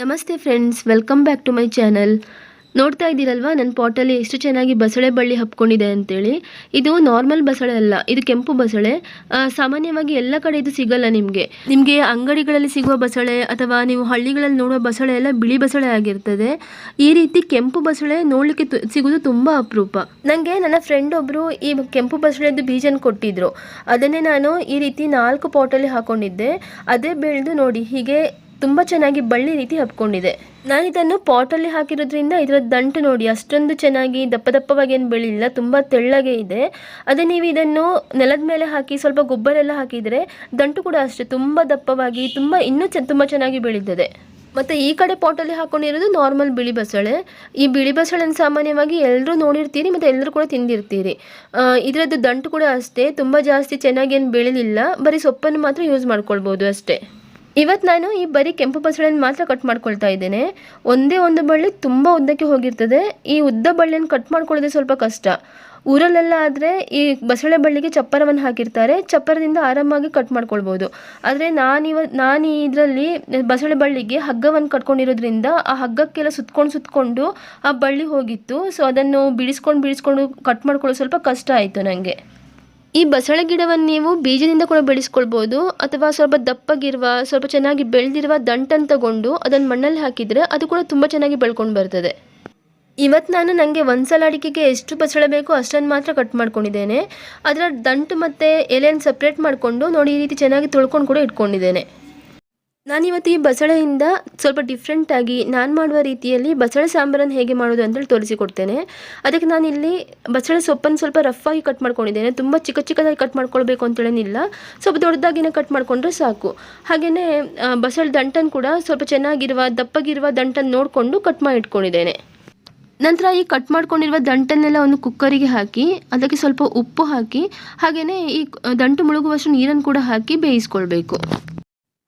Namaste friends welcome back to my channel ನೋಡ್ತಾ ಇದ್ದೀರಲ್ವಾ? ನನ್ನ ಪಾಟಲ್ಲಿ ಎಷ್ಟು ಚೆನ್ನಾಗಿ ಬಸಳೆ ಬಳ್ಳಿ ಹಬ್ಕೊಂಡಿದೆ ಅಂತೇಳಿ. ಇದು ನಾರ್ಮಲ್ ಬಸಳೆ ಅಲ್ಲ, ಇದು ಕೆಂಪು ಬಸಳೆ. ಸಾಮಾನ್ಯವಾಗಿ ಎಲ್ಲ ಕಡೆ ಇದು ಸಿಗಲ್ಲ ನಿಮಗೆ. ನಿಮಗೆ ಅಂಗಡಿಗಳಲ್ಲಿ ಸಿಗುವ ಬಸಳೆ ಅಥವಾ ನೀವು ಹಳ್ಳಿಗಳಲ್ಲಿ ನೋಡುವ ಬಸಳೆ ಎಲ್ಲ ಬಿಳಿ ಬಸಳೆ ಆಗಿರ್ತದೆ. ಈ ರೀತಿ ಕೆಂಪು ಬಸಳೆ ನೋಡಲಿಕ್ಕೆ ಸಿಗೋದು ತುಂಬ ಅಪರೂಪ. ನನಗೆ ನನ್ನ ಫ್ರೆಂಡ್ ಒಬ್ಬರು ಈ ಕೆಂಪು ಬಸಳೆದು ಬೀಜನ ಕೊಟ್ಟಿದ್ರು. ಅದನ್ನೇ ನಾನು ಈ ರೀತಿ ನಾಲ್ಕು ಪಾಟಲ್ಲಿ ಹಾಕೊಂಡಿದ್ದೆ. ಅದೇ ಬೆಳೆದು ನೋಡಿ, ಹೀಗೆ ತುಂಬ ಚೆನ್ನಾಗಿ ಬಳ್ಳಿ ರೀತಿ ಹಬ್ಕೊಂಡಿದೆ. ನಾನು ಇದನ್ನು ಪಾಟಲ್ಲಿ ಹಾಕಿರೋದ್ರಿಂದ ಇದರ ದಂಟು ನೋಡಿ, ಅಷ್ಟೊಂದು ಚೆನ್ನಾಗಿ ದಪ್ಪ ದಪ್ಪವಾಗಿ ಏನು ಬೆಳಿಲ್ಲ, ತುಂಬ ತೆಳ್ಳಗೆ ಇದೆ. ಅದೇ ನೀವು ಇದನ್ನು ನೆಲದ ಮೇಲೆ ಹಾಕಿ, ಸ್ವಲ್ಪ ಗೊಬ್ಬರ ಎಲ್ಲ ಹಾಕಿದರೆ ದಂಟು ಕೂಡ ಅಷ್ಟೇ, ತುಂಬ ದಪ್ಪವಾಗಿ, ತುಂಬ ಇನ್ನೂ ಚೆ, ತುಂಬ ಚೆನ್ನಾಗಿ ಬೆಳೀತದೆ. ಮತ್ತು ಈ ಕಡೆ ಪಾಟಲ್ಲಿ ಹಾಕೊಂಡಿರೋದು ನಾರ್ಮಲ್ ಬಿಳಿ ಬಸಳೆ. ಈ ಬಿಳಿ ಬಸಳೆನ ಸಾಮಾನ್ಯವಾಗಿ ಎಲ್ಲರೂ ನೋಡಿರ್ತೀರಿ, ಮತ್ತು ಎಲ್ಲರೂ ಕೂಡ ತಿಂದಿರ್ತೀರಿ. ಇದರದ್ದು ದಂಟು ಕೂಡ ಅಷ್ಟೇ, ತುಂಬ ಜಾಸ್ತಿ ಚೆನ್ನಾಗಿ ಏನು ಬೆಳಿಲಿಲ್ಲ. ಬರೀ ಸೊಪ್ಪನ್ನು ಮಾತ್ರ ಯೂಸ್ ಮಾಡ್ಕೊಳ್ಬೋದು ಅಷ್ಟೇ. ಇವತ್ತು ನಾನು ಈ ಬರೀ ಕೆಂಪು ಬಸಳೆಯನ್ನು ಮಾತ್ರ ಕಟ್ ಮಾಡ್ಕೊಳ್ತಾ ಇದ್ದೇನೆ. ಒಂದೇ ಒಂದು ಬಳ್ಳಿ ತುಂಬ ಉದ್ದಕ್ಕೆ ಹೋಗಿರ್ತದೆ. ಈ ಉದ್ದ ಬಳ್ಳಿಯನ್ನು ಕಟ್ ಮಾಡ್ಕೊಳ್ಳೋದೇ ಸ್ವಲ್ಪ ಕಷ್ಟ. ಊರಲ್ಲೆಲ್ಲ ಆದರೆ ಈ ಬಸಳೆ ಬಳ್ಳಿಗೆ ಚಪ್ಪರವನ್ನು ಹಾಕಿರ್ತಾರೆ. ಚಪ್ಪರದಿಂದ ಆರಾಮಾಗಿ ಕಟ್ ಮಾಡ್ಕೊಳ್ಬೋದು. ಆದರೆ ನಾನಿವ ನಾನು ಇದರಲ್ಲಿ ಬಸಳೆ ಬಳ್ಳಿಗೆ ಹಗ್ಗವನ್ನು ಕಟ್ಕೊಂಡಿರೋದ್ರಿಂದ ಆ ಹಗ್ಗಕ್ಕೆಲ್ಲ ಸುತ್ಕೊಂಡು ಸುತ್ಕೊಂಡು ಆ ಬಳ್ಳಿ ಹೋಗಿತ್ತು. ಸೊ ಅದನ್ನು ಬಿಡಿಸ್ಕೊಂಡು ಬಿಡಿಸ್ಕೊಂಡು ಕಟ್ ಮಾಡ್ಕೊಳ್ಳೋದು ಸ್ವಲ್ಪ ಕಷ್ಟ ಆಯಿತು ನನಗೆ ಈ ಬಸಳೆ ಗಿಡವನ್ನು ನೀವು ಬೀಜದಿಂದ ಕೂಡ ಬೆಳೆಸ್ಕೊಳ್ಬೋದು ಅಥವಾ ಸ್ವಲ್ಪ ದಪ್ಪಗಿರುವ, ಸ್ವಲ್ಪ ಚೆನ್ನಾಗಿ ಬೆಳೆದಿರುವ ದಂಟನ್ನು ತಗೊಂಡು ಅದನ್ನು ಮಣ್ಣಲ್ಲಿ ಹಾಕಿದರೆ ಅದು ಕೂಡ ತುಂಬ ಚೆನ್ನಾಗಿ ಬೆಳ್ಕೊಂಡು ಬರ್ತದೆ. ಇವತ್ತು ನಾನು ನನಗೆ ಒಂದ್ಸಲ ಅಡಿಕೆಗೆ ಎಷ್ಟು ಬಸಳೆ ಬೇಕೋ ಅಷ್ಟನ್ನು ಮಾತ್ರ ಕಟ್ ಮಾಡ್ಕೊಂಡಿದ್ದೇನೆ. ಅದರ ದಂಟು ಮತ್ತು ಎಲೆಯನ್ನು ಸಪ್ರೇಟ್ ಮಾಡಿಕೊಂಡು ನೋಡಿ ಈ ರೀತಿ ಚೆನ್ನಾಗಿ ತೊಳ್ಕೊಂಡು ಕೂಡ ಇಟ್ಕೊಂಡಿದ್ದೇನೆ. ನಾನಿವತ್ತು ಈ ಬಸಳೆಯಿಂದ ಸ್ವಲ್ಪ ಡಿಫ್ರೆಂಟಾಗಿ ನಾನು ಮಾಡುವ ರೀತಿಯಲ್ಲಿ ಬಸಳೆ ಸಾಂಬಾರನ್ನು ಹೇಗೆ ಮಾಡೋದು ಅಂತೇಳಿ ತೋರಿಸಿಕೊಡ್ತೇನೆ. ಅದಕ್ಕೆ ನಾನಿಲ್ಲಿ ಬಸಳೆ ಸೊಪ್ಪನ್ನು ಸ್ವಲ್ಪ ರಫಾಗಿ ಕಟ್ ಮಾಡ್ಕೊಂಡಿದ್ದೇನೆ. ತುಂಬ ಚಿಕ್ಕ ಚಿಕ್ಕದಾಗಿ ಕಟ್ ಮಾಡ್ಕೊಳ್ಬೇಕು ಅಂತೇಳೇನಿಲ್ಲ. ಸ್ವಲ್ಪ ದೊಡ್ಡದಾಗಿನೇ ಕಟ್ ಮಾಡಿಕೊಂಡ್ರೆ ಸಾಕು. ಹಾಗೆಯೇ ಬಸಳೆ ದಂಟನ್ನು ಕೂಡ ಸ್ವಲ್ಪ ಚೆನ್ನಾಗಿರುವ, ದಪ್ಪಗಿರುವ ದಂಟನ್ನು ನೋಡಿಕೊಂಡು ಕಟ್ ಮಾಡಿ ಇಟ್ಕೊಂಡಿದ್ದೇನೆ. ನಂತರ ಈ ಕಟ್ ಮಾಡ್ಕೊಂಡಿರುವ ದಂಟನ್ನೆಲ್ಲ ಒಂದು ಕುಕ್ಕರಿಗೆ ಹಾಕಿ, ಅದಕ್ಕೆ ಸ್ವಲ್ಪ ಉಪ್ಪು ಹಾಕಿ ಹಾಗೆಯೇ ಈ ದಂಟು ಮುಳುಗುವಷ್ಟು ನೀರನ್ನು ಕೂಡ ಹಾಕಿ ಬೇಯಿಸ್ಕೊಳ್ಬೇಕು.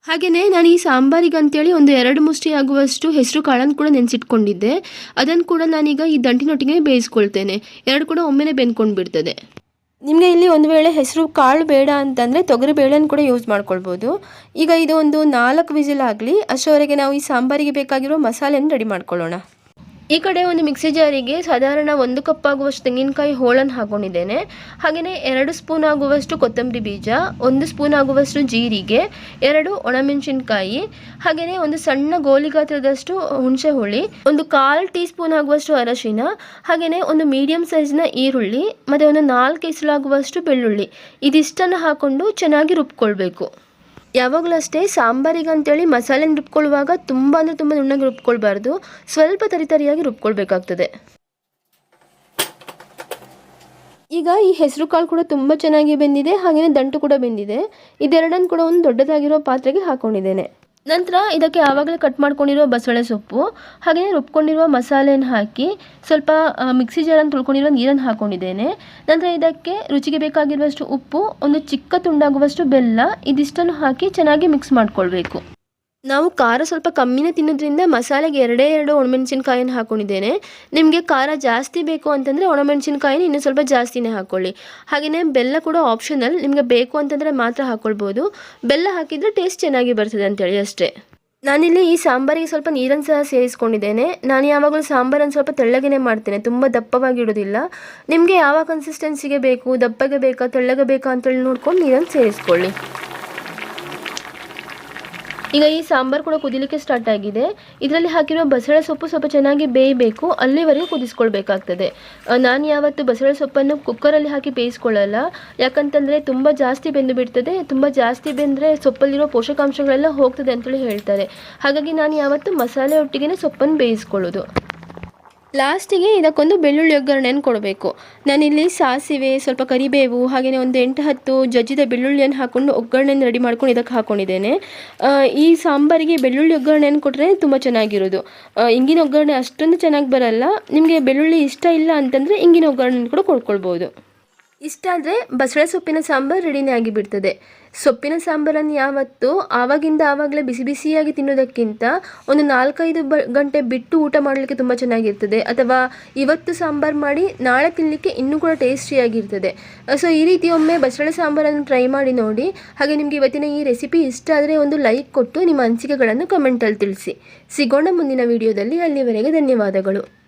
ಹಾಗೆಯೇ ನಾನು ಈ ಸಾಂಬಾರಿಗಂತೇಳಿ ಒಂದು ಎರಡು ಮುಷ್ಟಿ ಆಗುವಷ್ಟು ಹೆಸರು ಕಾಳನ್ನು ಕೂಡ ನೆನೆಸಿಟ್ಕೊಂಡಿದ್ದೆ. ಅದನ್ನು ಕೂಡ ನಾನೀಗ ಈ ದಂಟಿನೊಟ್ಟಿಗೆ ಬೇಯಿಸ್ಕೊಳ್ತೇನೆ. ಎರಡು ಕೂಡ ಒಮ್ಮೆನೇ ಬೆಂದ್ಕೊಂಡು ಬಿಡ್ತದೆ ನಿಮಗೆ ಇಲ್ಲಿ ಒಂದು ವೇಳೆ ಹೆಸರು ಕಾಳು ಬೇಡ ಅಂತಂದರೆ ತೊಗರಿ ಬೇಳೆನ ಕೂಡ ಯೂಸ್ ಮಾಡ್ಕೊಳ್ಬೋದು. ಈಗ ಇದು ಒಂದು ನಾಲ್ಕು ವಿಸಿಲ್ ಆಗಲಿ, ಅಷ್ಟರವರೆಗೆ ನಾವು ಈ ಸಾಂಬಾರಿಗೆ ಬೇಕಾಗಿರೋ ಮಸಾಲೆಯನ್ನು ರೆಡಿ ಮಾಡ್ಕೊಳ್ಳೋಣ. ಈ ಕಡೆ ಒಂದು ಮಿಕ್ಸಿ ಜಾರಿಗೆ ಸಾಧಾರಣ ಒಂದು ಕಪ್ ಆಗುವಷ್ಟು ತೆಂಗಿನಕಾಯಿ ಹೋಳನ್ನು ಹಾಕೊಂಡಿದ್ದೇನೆ. ಹಾಗೆಯೇ ಎರಡು ಸ್ಪೂನ್ ಆಗುವಷ್ಟು ಕೊತ್ತಂಬರಿ ಬೀಜ, ಒಂದು ಸ್ಪೂನ್ ಆಗುವಷ್ಟು ಜೀರಿಗೆ, ಎರಡು ಒಣಮೆಣಸಿನಕಾಯಿ ಹಾಗೆಯೇ ಒಂದು ಸಣ್ಣ ಗೋಲಿ ಗಾತ್ರದಷ್ಟು ಹುಣಸೆ ಹುಳಿ, ಒಂದು ಕಾಲು ಟೀ ಸ್ಪೂನ್ ಆಗುವಷ್ಟು ಅರಶಿನ ಹಾಗೆಯೇ ಒಂದು ಮೀಡಿಯಂ ಸೈಜ್ನ ಈರುಳ್ಳಿ, ಮತ್ತು ಒಂದು ನಾಲ್ಕು ಆಗುವಷ್ಟು ಬೆಳ್ಳುಳ್ಳಿ. ಇದಿಷ್ಟನ್ನು ಹಾಕ್ಕೊಂಡು ಚೆನ್ನಾಗಿ ರುಬ್ಕೊಳ್ಬೇಕು. ಯಾವಾಗಲೂ ಅಷ್ಟೇ ಸಾಂಬಾರಿಗೆ ಅಂತೇಳಿ ಮಸಾಲೆನ ರುಬ್ಕೊಳ್ಳುವಾಗ ತುಂಬ ಅಂದರೆ ತುಂಬ ನುಣ್ಣಗೆ ರುಬ್ಕೊಳ್ಬಾರ್ದು. ಸ್ವಲ್ಪ ತರಿತರಿಯಾಗಿ ರುಬ್ಕೊಳ್ಬೇಕಾಗ್ತದೆ. ಈಗ ಈ ಹೆಸರು ಕಾಳು ಕೂಡ ತುಂಬ ಚೆನ್ನಾಗಿ ಬೆಂದಿದೆ ಹಾಗೆಯೇ ದಂಟು ಕೂಡ ಬೆಂದಿದೆ. ಇದೆರಡನ್ನು ಕೂಡ ಒಂದು ದೊಡ್ಡದಾಗಿರೋ ಪಾತ್ರೆಗೆ ಹಾಕೊಂಡಿದ್ದೇನೆ. ನಂತರ ಇದಕ್ಕೆ ಆವಾಗಲೇ ಕಟ್ ಮಾಡ್ಕೊಂಡಿರೋ ಬಸಳೆ ಸೊಪ್ಪು, ಹಾಗೆಯೇ ರುಬ್ಕೊಂಡಿರುವ ಮಸಾಲೆಯನ್ನು ಹಾಕಿ ಸ್ವಲ್ಪ ಮಿಕ್ಸಿ ಜಾರನ್ನು ತುಳ್ಕೊಂಡಿರುವ ನೀರನ್ನು ಹಾಕೊಂಡಿದ್ದೇನೆ. ನಂತರ ಇದಕ್ಕೆ ರುಚಿಗೆ ಬೇಕಾಗಿರುವಷ್ಟು ಉಪ್ಪು, ಒಂದು ಚಿಕ್ಕ ತುಂಡಾಗುವಷ್ಟು ಬೆಲ್ಲ, ಇದಿಷ್ಟನ್ನು ಹಾಕಿ ಚೆನ್ನಾಗಿ ಮಿಕ್ಸ್ ಮಾಡ್ಕೊಳ್ಬೇಕು. ನಾವು ಖಾರ ಸ್ವಲ್ಪ ಕಮ್ಮಿನೇ ತಿನ್ನೋದ್ರಿಂದ ಮಸಾಲೆಗೆ ಎರಡೇ ಎರಡು ಒಣಮೆಣಸಿನ್ಕಾಯಿನ ಹಾಕೊಂಡಿದ್ದೇನೆ. ನಿಮಗೆ ಖಾರ ಜಾಸ್ತಿ ಬೇಕು ಅಂತಂದರೆ ಒಣಮೆಣಸಿನ್ಕಾಯಿನ ಇನ್ನೂ ಸ್ವಲ್ಪ ಜಾಸ್ತಿನೇ ಹಾಕ್ಕೊಳ್ಳಿ ಹಾಗೆಯೇ ಬೆಲ್ಲ ಕೂಡ ಆಪ್ಷನಲ್ ನಿಮಗೆ ಬೇಕು ಅಂತಂದರೆ ಮಾತ್ರ ಹಾಕ್ಕೊಳ್ಬೋದು ಬೆಲ್ಲ ಹಾಕಿದರೆ ಟೇಸ್ಟ್ ಚೆನ್ನಾಗಿ ಬರ್ತದೆ ಅಂತೇಳಿ ಅಷ್ಟೇ. ನಾನಿಲ್ಲಿ ಈ ಸಾಂಬಾರಿಗೆ ಸ್ವಲ್ಪ ನೀರನ್ನು ಸಹ ಸೇರಿಸ್ಕೊಂಡಿದ್ದೇನೆ. ನಾನು ಯಾವಾಗಲೂ ಸಾಂಬಾರನ್ನು ಸ್ವಲ್ಪ ತೆಳ್ಳಗೇ ಮಾಡ್ತೇನೆ, ತುಂಬ ದಪ್ಪವಾಗಿ ಇಡೋದಿಲ್ಲ ನಿಮಗೆ ಯಾವ ಕನ್ಸಿಸ್ಟೆನ್ಸಿಗೆ ಬೇಕು, ದಪ್ಪಗೆ ಬೇಕಾ, ತೆಳ್ಳಗೆ ಬೇಕಾ ಅಂತೇಳಿ ನೋಡ್ಕೊಂಡು ನೀರನ್ನು ಸೇರಿಸ್ಕೊಳ್ಳಿ. ಈಗ ಈ ಸಾಂಬಾರು ಕೂಡ ಕುದಿಲಿಕ್ಕೆ ಸ್ಟಾರ್ಟ್ ಆಗಿದೆ. ಇದರಲ್ಲಿ ಹಾಕಿರೋ ಬಸಳೆ ಸೊಪ್ಪು ಸ್ವಲ್ಪ ಚೆನ್ನಾಗಿ ಬೇಯಬೇಕು. ಅಲ್ಲಿವರೆಗೂ ಕುದಿಸ್ಕೊಳ್ಬೇಕಾಗ್ತದೆ. ನಾನು ಯಾವತ್ತು ಬಸಳೆ ಸೊಪ್ಪನ್ನು ಕುಕ್ಕರಲ್ಲಿ ಹಾಕಿ ಬೇಯಿಸ್ಕೊಳ್ಳಲ್ಲ. ಯಾಕಂತಂದರೆ ತುಂಬ ಜಾಸ್ತಿ ಬೆಂದು ಬಿಡ್ತದೆ, ತುಂಬ ಜಾಸ್ತಿ ಬೆಂದರೆ ಸೊಪ್ಪಲ್ಲಿರೋ ಪೋಷಕಾಂಶಗಳೆಲ್ಲ ಹೋಗ್ತದೆ ಅಂತೇಳಿ ಹೇಳ್ತಾರೆ. ಹಾಗಾಗಿ ನಾನು ಯಾವತ್ತು ಮಸಾಲೆ ಒಟ್ಟಿಗೆ ಸೊಪ್ಪನ್ನು ಬೇಯಿಸ್ಕೊಳ್ಳೋದು. ಲಾಸ್ಟಿಗೆ ಇದಕ್ಕೊಂದು ಬೆಳ್ಳುಳ್ಳಿ ಒಗ್ಗರಣೆಯನ್ನು ಕೊಡಬೇಕು. ನಾನಿಲ್ಲಿ ಸಾಸಿವೆ, ಸ್ವಲ್ಪ ಕರಿಬೇವು ಹಾಗೆಯೇ ಒಂದು ಎಂಟು ಹತ್ತು ಜಜ್ಜಿದ ಬೆಳ್ಳುಳ್ಳಿಯನ್ನು ಹಾಕ್ಕೊಂಡು ಒಗ್ಗರಣೆಯನ್ನು ರೆಡಿ ಮಾಡ್ಕೊಂಡು ಇದಕ್ಕೆ ಹಾಕ್ಕೊಂಡಿದ್ದೇನೆ ಈ ಸಾಂಬಾರಿಗೆ ಬೆಳ್ಳುಳ್ಳಿ ಒಗ್ಗರಣೆಯನ್ನು ಕೊಟ್ಟರೆ ತುಂಬ ಚೆನ್ನಾಗಿರೋದು. ಇಂಗಿನ ಒಗ್ಗರಣೆ ಅಷ್ಟೊಂದು ಚೆನ್ನಾಗಿ ಬರಲ್ಲ. ನಿಮಗೆ ಬೆಳ್ಳುಳ್ಳಿ ಇಷ್ಟ ಇಲ್ಲ ಅಂತಂದರೆ ಇಂಗಿನ ಒಗ್ಗರಣೆ ಕೂಡ ಕೊಡ್ಕೊಳ್ಬೋದು. ಇಷ್ಟ ಆದರೆ ಬಸಳೆ ಸೊಪ್ಪಿನ ಸಾಂಬಾರು ರೆಡಿನೇ ಆಗಿಬಿಡ್ತದೆ. ಸೊಪ್ಪಿನ ಸಾಂಬಾರನ್ನು ಯಾವತ್ತು ಆವಾಗಿಂದ ಆವಾಗಲೇ ಬಿಸಿ ಬಿಸಿಯಾಗಿ ತಿನ್ನೋದಕ್ಕಿಂತ ಒಂದು ನಾಲ್ಕೈದು ಬ ಗಂಟೆ ಬಿಟ್ಟು ಊಟ ಮಾಡಲಿಕ್ಕೆ ತುಂಬ ಚೆನ್ನಾಗಿರ್ತದೆ. ಅಥವಾ ಇವತ್ತು ಸಾಂಬಾರು ಮಾಡಿ ನಾಳೆ ತಿನ್ನಲಿಕ್ಕೆ ಇನ್ನೂ ಕೂಡ ಟೇಸ್ಟಿಯಾಗಿರ್ತದೆ. ಸೊ, ಈ ರೀತಿ ಒಮ್ಮೆ ಬಸಳೆ ಸಾಂಬಾರನ್ನು ಟ್ರೈ ಮಾಡಿ ನೋಡಿ. ಹಾಗೆ ನಿಮಗೆ ಇವತ್ತಿನ ಈ ರೆಸಿಪಿ ಇಷ್ಟ ಆದರೆ ಒಂದು ಲೈಕ್ ಕೊಟ್ಟು ನಿಮ್ಮ ಅನಿಸಿಕೆಗಳನ್ನು ಕಮೆಂಟಲ್ಲಿ ತಿಳಿಸಿ. ಸಿಗೋಣ ಮುಂದಿನ ವಿಡಿಯೋದಲ್ಲಿ ಅಲ್ಲಿವರೆಗೆ ಧನ್ಯವಾದಗಳು.